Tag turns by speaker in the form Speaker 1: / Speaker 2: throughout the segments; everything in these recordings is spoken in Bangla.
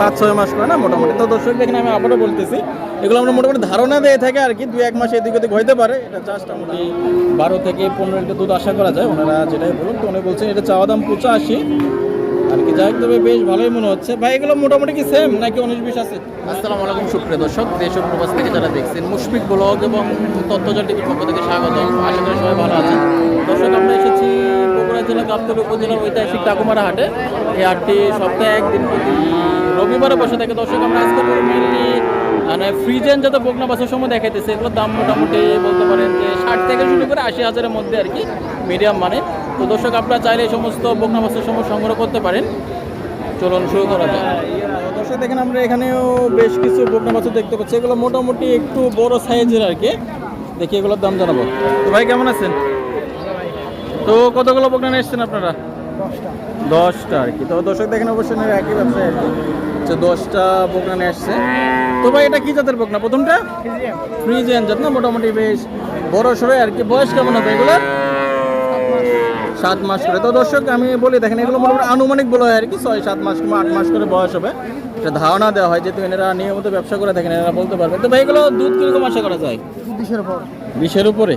Speaker 1: পাঁচ ছয় মাস করে না, মোটামুটি। তো দর্শক, দেখেন আমি আবারও বলতেছি, এগুলো আমরা মোটামুটি ধারণা দিয়ে থাকে আর কি, দুই এক মাস এদিক ওদিক হইতে পারে। এটা আমরা এই বারো থেকে পনেরো লিটার দুধ আশা করা যায়, ওনারা যেটাই বলুন তো উনি বলছেন এটা চাওয়া দাম পঁচাশি। আর কি, যাই তবে বেশ ভালোই মনে হচ্ছে। ভাই, এগুলো মোটামুটি কি সেম নাকি উনিশ বিশ আছে?
Speaker 2: আসসালামু আলাইকুম, সুপ্রিয় দর্শক। দেশ প্রবাস থেকে যারা দেখছেন, মুশফিক ব্লগ এবং তথ্যজল টিভির পক্ষ থেকে স্বাগত। আশা করি সবাই ভালো আছেন। দর্শক, আমরা এসেছি বগুড়া জেলা গাবতল উপজেলার ঐতিহাসিক টাকুমারা হাটে। এই হাটটি সপ্তাহে একদিন প্রতি রবিবারে বসে থাকে। দর্শক আমরা আজকে মেনলি মানে ফ্রিজেন যত বকনা বাসের সময় দেখাইতেছে এগুলোর দাম মোটামুটি বলতে পারেন যে ষাট থেকে শুরু করে আশি হাজারের মধ্যে আর কি মিডিয়াম মানে। তো দর্শক আপনারা চাইলে এই সমস্ত বকনা বাসের সময় সংগ্রহ করতে পারেন। চলুন শুরু করা যায়
Speaker 1: দর্শক দেখেন আমরা এখানেও বেশ কিছু বকনা বাছুর দেখতে পাচ্ছি। এগুলো মোটামুটি একটু বড় সাইজের আর কি। দেখি এগুলোর দাম জানাব। তো ভাই কেমন আছেন? তো কতগুলো বকনা নিয়ে এসছেন আপনারা? দশটা। আর কি। তো দর্শক দেখেন অবশ্যই একই ব্যবসায় আর কি। দশটা বকনা নিয়ে আসছে। তো ভাই এটা কি জাতের বকনা? প্রথমটা? ফ্রিজিয়ান। জাত না? মোটামুটি বেশ বড় সড়ো আর কি। বয়স কেমন হবে এগুলো? সাত মাস। করে। তো দর্শক আমি বলি দেখেন এগুলো মোটামুটি আনুমানিক বলা হয় আর কি। ছয় সাত মাস কিংবা আট মাস করে বয়স হবে। এটা ধারণা দেওয়া হয় যেহেতু এনারা নিয়মিত ব্যবসা করে থাকেন এনারা বলতে পারবে। তো ভাই এগুলো দুধ কীরকম আশা করা যায়? বিশের উপরে?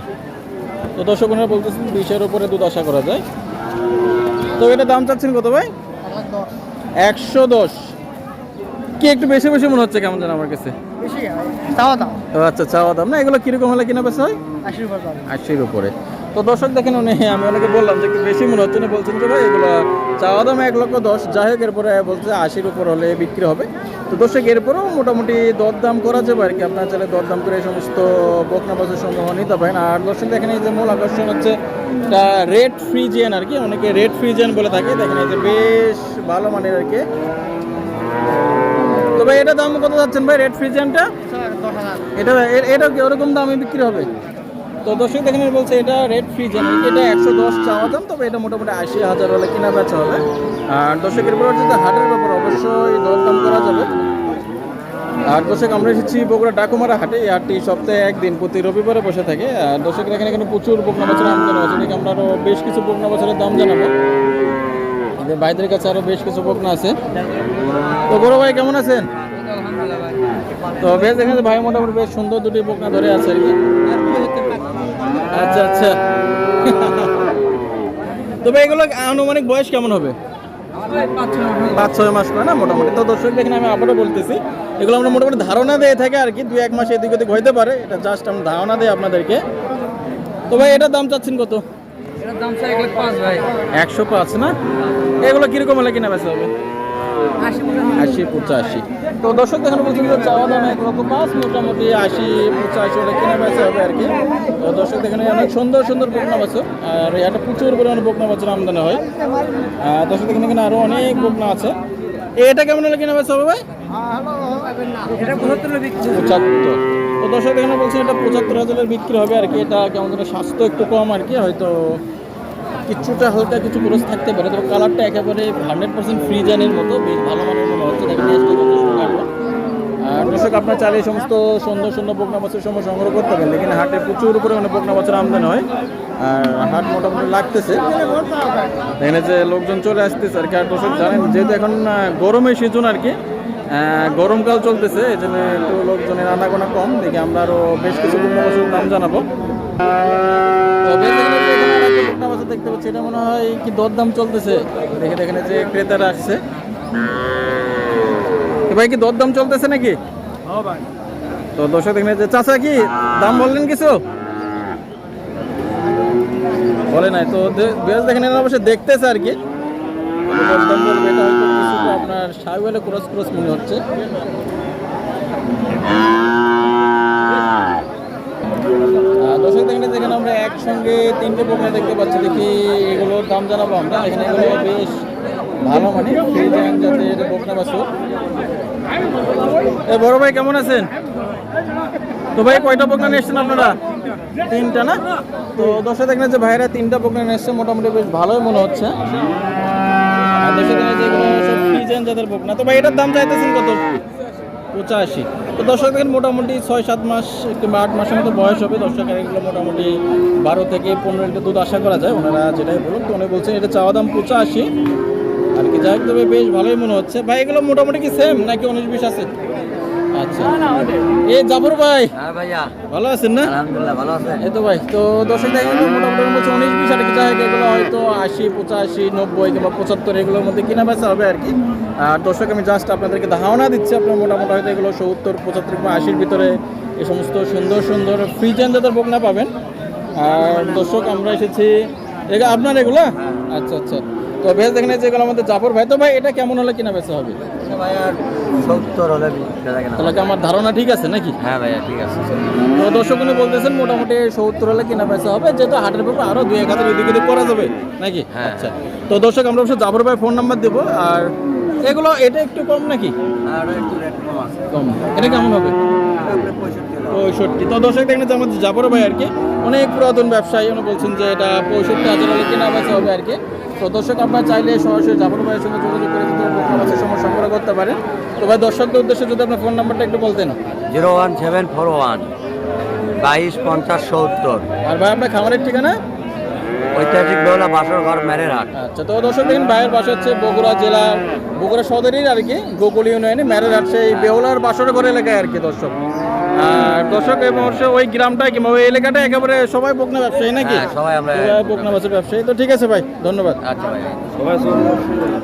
Speaker 1: তো দর্শক ওনারা বলতেছেন বিশের উপরে দুধ আশা করা যায়। তো এটা দাম চাচ্ছেন কত ভাই? একশো দশ। কি একটু বেশি বেশি মনে হচ্ছে কেমন যেন আমার কাছে? আচ্ছা চাওয়া দাম। না এগুলো কীরকম হলে কিনা বেশি হয়? আশির উপরে। তো দর্শক দেখেন উনি আমি ওনাকে বললাম যে বেশি মনে হচ্ছে উনি বলছেন যে ভাই এগুলো চাওয়া দাম এক লক্ষ দশ যাই হোক এরপরে বলছে আশির উপর হলে বিক্রি হবে। তো দর্শক এরপরেও মোটামুটি দরদাম করা যাবে আর কি। আপনার চাইলে দরদাম করে এই সমস্ত বকনা বাসের সমূহ নিতে পারেন। আর দর্শক দেখেন এই যে মূল আকর্ষণ হচ্ছে রেড ফ্রিজিয়ান আর কি অনেকে রেড ফ্রিজিয়ান বলে থাকে। দেখেন এই যে বেশ ভালো মানের আর কি। তো ভাই এটা দাম কত যাচ্ছেন ভাই রেড ফ্রিজিয়ানটা এটা এটা কি ওরকম দামে বিক্রি হবে? তো দর্শক দেখেন বলছে এটা রেড ফ্রিজেন এটা একশো দশ চাওয়া দাম, তবে এটা মোটামুটি আশি হাজার হলে কেনা বেচা হবে। আর দর্শকের পর যদি হাটের ব্যাপার, অবশ্যই দরদাম করা যাবে। আর দর্শক, আমরা এসেছি বগুড়া ডাকুমারা হাটে। এই হাটটি সপ্তাহে একদিন প্রতি রবিবারে বসে থাকে। আর দর্শক এখানে এখানে প্রচুর বকনা বছরের আমদানি আছে দেখে আমরা আরও বেশ কিছু বকনা বছরের দাম জানাব। ভাইদের কাছে আরও বেশ কিছু বকনা আছে। তো বড় ভাই, কেমন আছেন? তো বেশ এখানে ভাই মোটামুটি বেশ সুন্দর দুটি বকনা ধরে আছে আর কি। আচ্ছা আচ্ছা। তবে এগুলো আনুমানিক বয়স কেমন হবে? পাঁচ ছয় মাস করে না মোটামুটি। তো দর্শক দেখেন আমি আবারও বলতেছি এগুলো আমরা মোটামুটি ধারণা দিয়ে থাকে আর কি দুই এক মাস এদিক ওদিক হইতে পারে এটা জাস্ট আমরা ধারণা দিই আপনাদেরকে। তো ভাই এটার দাম চাচ্ছেন কত? একশো পাঁচ না? এগুলো কীরকম হলে কিনা বেচা হবে? আশি পঁচাশি। তো দর্শক দেখানো বলছেন যে চাওয়া দাম এক লক্ষ পাঁচ মোটামুটি আশি পঁচাশি হলে কেনা বেচা হবে আর কি। তো দর্শক দেখানে অনেক সুন্দর সুন্দর বকনা বাছর। আর এটা প্রচুর পরিমাণে বকনা বাছর আমদানি হয়। দর্শক দেখানে এখানে আরও অনেক বকনা আছে। এটা কেমন হলে কেনা বেচা হবে ভাই? পঁচাত্তর তো দর্শক এখানে বলছেন এটা পঁচাত্তর হাজারের বিক্রি হবে আর কি। এটা কেমন যেন স্বাস্থ্য একটু কম আর কি হয়তো কিছুটা হালকা কিছু খরচ থাকতে পারে, তবে কালারটা একেবারে হান্ড্রেড পার্সেন্ট ফ্রি জানের মতো, বেশ ভালো মানের মনে হচ্ছে আর দর্শক, আপনার চাইলে এই সমস্ত সুন্দর সুন্দর বকনা মাছের সময় সংগ্রহ করতে পারেন লেকিন হাটে প্রচুর পরিমাণে বকনা মাছের আমদানি হয়, আর হাট মোটামুটি লাগতেছে। এখানে যে লোকজন চলে আসতেছে আর কি, আর দর্শক, জানেন, যেহেতু এখন গরমের সিজন আর কি গরমকাল চলতেছে, এই জন্য একটু লোকজনের আনাগোনা কম, দেখি আমরা আরও বেশ কিছু বকনা মাছের দাম জানাব। তো বেশ এখানে যে এখানে বাজার দেখতে পাচ্ছি এটা মনে হয় কি দরদাম চলতেছে। দেখে দেখেন যে ক্রেতারা আসছে। ভাই কি দরদাম চলতেছে নাকি? তো দর্শক এখানে যে চাচা কি দাম বললেন কিছু? বলে নাই তো বেশ দেখেন অবশ্যই দেখতেছে আর কি। দরদাম বলবে এটা হয়তো কিছুটা আপনার সাইওয়ালে ক্রস ক্রস মনে হচ্ছে। দর্শক, দেখেন যেখানে আমরা একসঙ্গে তিনটে প্রোগ্রাম দেখতে পাচ্ছি। দেখি এগুলোর দাম জানাব আমরা। এখানে এগুলো বেশ ভালো মানে জাতের বকনা বাসু বড় ভাই কেমন আছেন? তো ভাই, কয়টা প্রোগ্রাম এসছেন আপনারা? তিনটা না? তো দর্শক, দেখেন যে ভাইরা তিনটা প্রোগ্রাম এসছে। মোটামুটি বেশ ভালোই মনে হচ্ছে। দর্শক, দেখেন যে এগুলো সব ফ্রিজিয়ান জাতের বকনা তো ভাই, এটার দাম চাইতেছেন কত? পঁচাশি। তো দর্শক দেখেন, মোটামুটি ছয়, সাত মাস কিংবা আট মাসের মতো বয়স হবে। দর্শকের এগুলো মোটামুটি বারো থেকে পনেরো লিটার দুধ আশা করা যায়। ওনারা যেটাই বলুন তো উনি বলছেন এটা চাওয়া দাম পঁচাশি। আর কি যাই তবে বেশ ভালোই মনে হচ্ছে। ভাই, এগুলো মোটামুটি কি সেম নাকি উনিশ, বিশ আছে? আচ্ছা। জাফর ভাই।
Speaker 3: হ্যাঁ ভাইয়া।
Speaker 1: ভালো আছেন না?
Speaker 3: আলহামদুলিল্লাহ ভালো আছেন।
Speaker 1: এই তো ভাই তো দর্শক দেখেন মোটামুটি উনিশ বিশ এগুলো হয়তো আশি পঁচাশি নব্বই কিংবা পঁচাত্তর এগুলোর মধ্যে কিনা বেচা হবে আর কি। আর দর্শক আমি জাস্ট আপনাদেরকে ধারণা দিচ্ছি আপনার মোটামুটি হয়তো এগুলো সত্তর পঁচাত্তর কিংবা আশির ভিতরে এই সমস্ত সুন্দর সুন্দর ফ্রি জাতের বকনা পাবেন। আর দর্শক আমরা এসেছি আপনার এগুলো? আচ্ছা আচ্ছা। তো বেশ দেখেন যেগুলো আমাদের জাফর ভাই তো ভাই এটা কেমন হলে কিনা বেচা হবে?
Speaker 3: ভাইয়া সত্তর হলে
Speaker 1: তাহলে কি আমার ধারণা ঠিক আছে নাকি?
Speaker 3: হ্যাঁ ভাইয়া ঠিক আছে।
Speaker 1: তো দর্শক উনি বলতেছেন মোটামুটি সত্তর হলে কিনা বেচা হবে যেহেতু হাটের ব্যাপারে আরও দুই এক হাজার এদিক ওদিক করা যাবে নাকি?
Speaker 3: হ্যাঁ।
Speaker 1: আচ্ছা। তো দর্শক আমরা অবশ্যই জাফর ভাই ফোন নাম্বার দেবো আর এগুলো এটা একটু কম নাকি?
Speaker 3: আর একটু রেট কম আছে।
Speaker 1: কম। এটা কেমন হবে?
Speaker 3: পঁয়ষট্টি
Speaker 1: তো দর্শক দেখেন যে আমাদের জাফর ভাই আর কি অনেক পুরাতন ব্যবসায়ী উনি বলছেন যে এটা পঁয়ষট্টি হাজার হলে কেনা বেচা হবে আর কি। তো দর্শক আপনারা চাইলে সরাসরি জাফর ভাইয়ের সঙ্গে যোগাযোগ করে কিন্তু মাছের সময় সংগ্রহ করতে পারেন। তো ভাই দর্শকদের উদ্দেশ্যে যদি আপনার ফোন নাম্বারটা একটু বলতেন।
Speaker 3: Zero one seven four one বাইশ পঞ্চাশ সত্তর।
Speaker 1: আর ভাই আপনার খামারের ঠিকানা?
Speaker 3: ঐতিহাসিক বেহলা বাসর ঘর মেরের হাট
Speaker 1: আচ্ছা তো দর্শক দেখেন ভাইয়ের বাসা হচ্ছে বগুড়া জেলার বগুড়া সদরের আর কি গোকুল ইউনিয়নে ম্যারের হাট সেই বেহুলার বাসর ঘর এলাকায় আর কি দর্শক। দর্শক এবং হচ্ছে ওই গ্রামটা কিংবা ওই এলাকাটা একেবারে সবাই বকনা ব্যবসায়ী নাকি?
Speaker 3: হ্যাঁ, সবাই আমরা-
Speaker 1: সবাই বকনা ব্যবসায়ী। তো ঠিক আছে ভাই ধন্যবাদ।
Speaker 3: আচ্ছা ভাইয়া